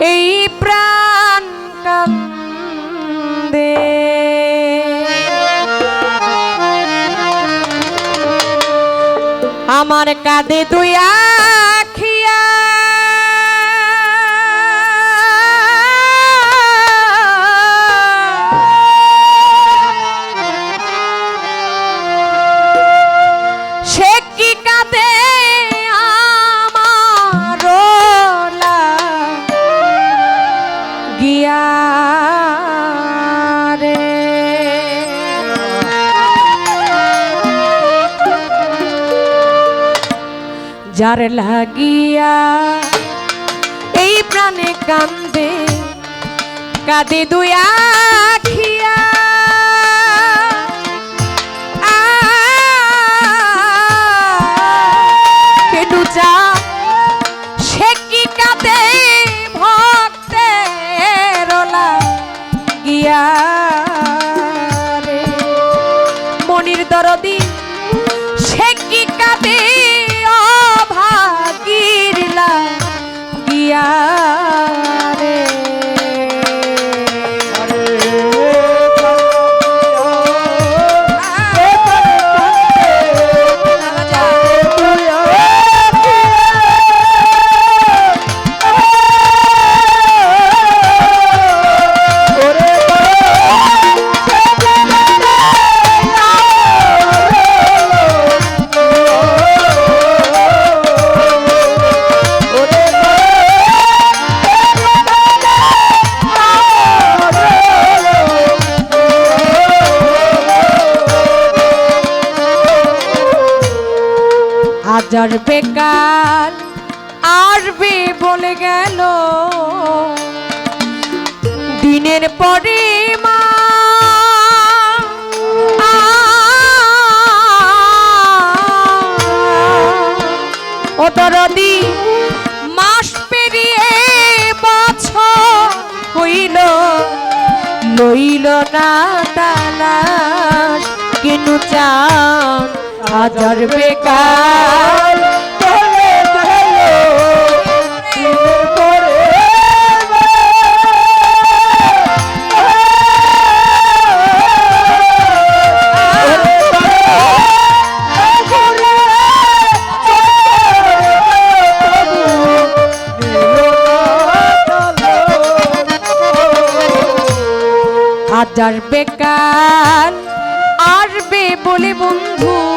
এই প্রাণ কান্দে। আমার কাঁধে তুই আখিয়া যার লাগিয়া এই প্রাণে কান্দে কাঁদে দুই হাজার বেকার আসবে বলে গেল। দিনের পরে মা ও মাস পেরিয়ে বছর হইল, লইল না তালাশ, কিনু চান হাজার বেকার। হাজার বেকার। আসবে বলে বন্ধু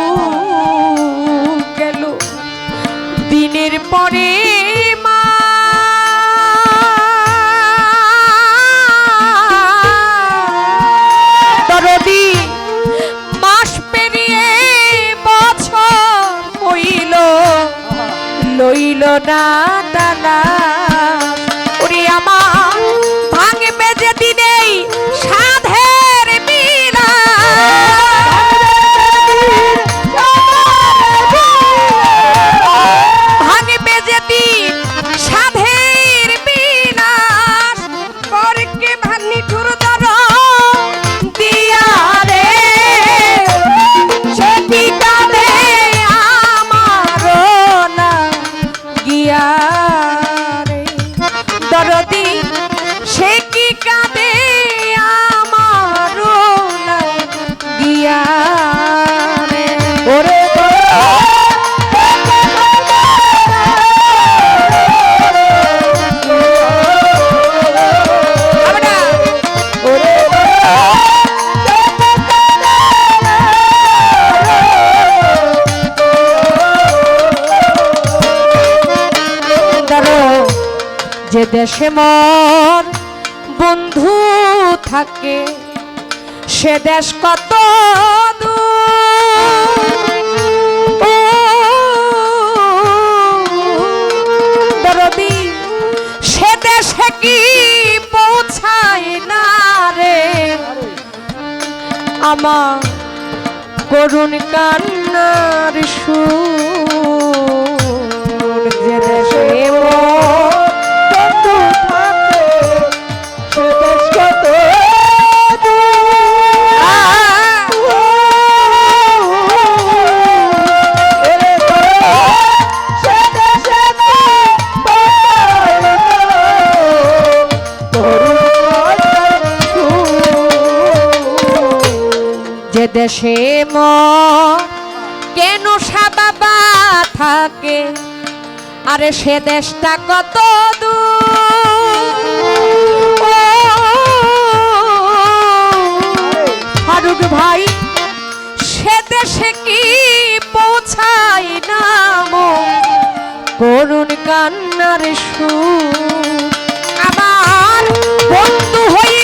যে দেশে মর বন্ধু থাকে সে দেশ কত দরদি, সে কি না রে? আমার কান্নার সুর যে দেশে দেশে ম কেন সাবাবা থাকে? আরে সে দেশটা কত ফারুক ভাই, সে দেশে কি পৌঁছাই নাম করুণ কান্নার সুর। আমার বন্ধু হইল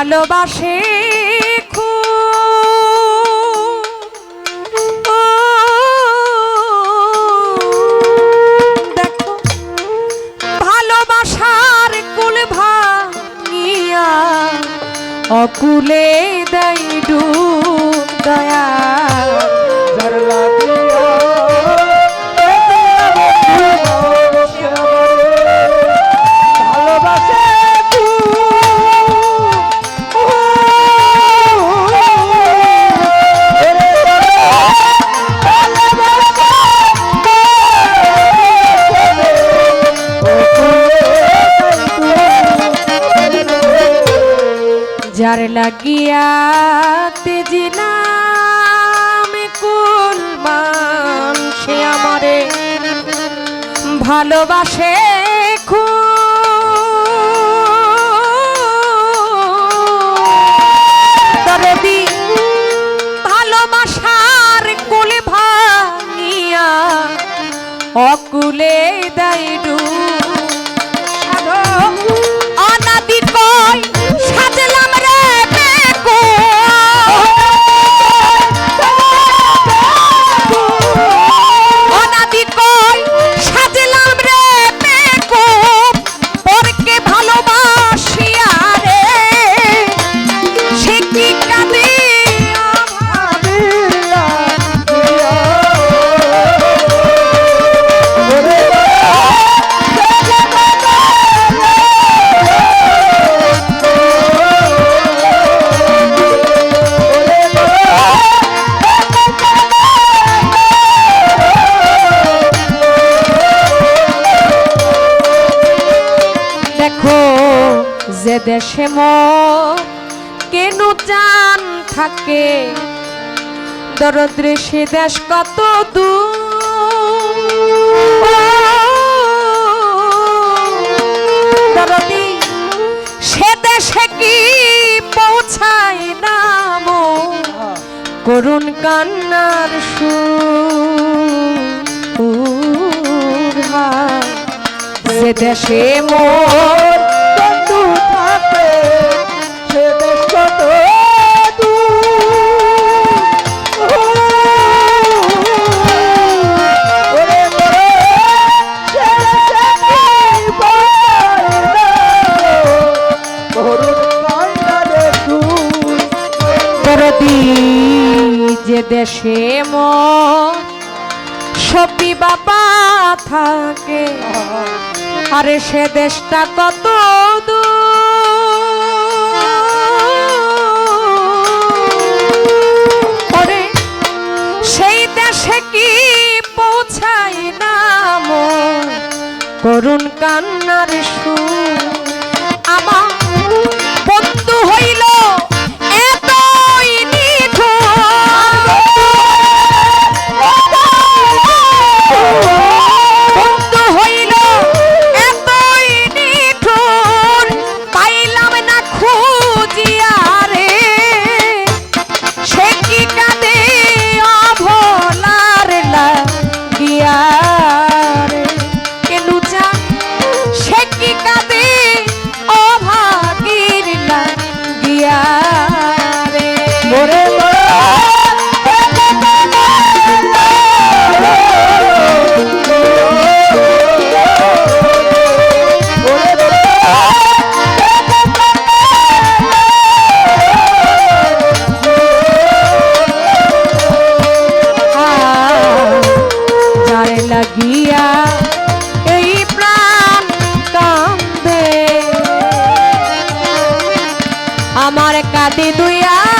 ভালোবাসে ভালোবাসে দরদি ভালোবাসার কুলে ভাঙিয়া অকুলে দাইডু যে দেশে কেন জান থাকে? দরদ্রে সে দেশ কত দরদি, সে দেশে কি পৌঁছায় নাম করুণ কান্নার সুর। যে দেশে মোর দেশে সপি বাবা থাকে। আরে সে দেশটা কত দূর? সেই দেশে কি পৌঁছাই নাম করুণ কান্নার সুর। আমার বন্ধু হইল আমার কাঁদে দুইয়া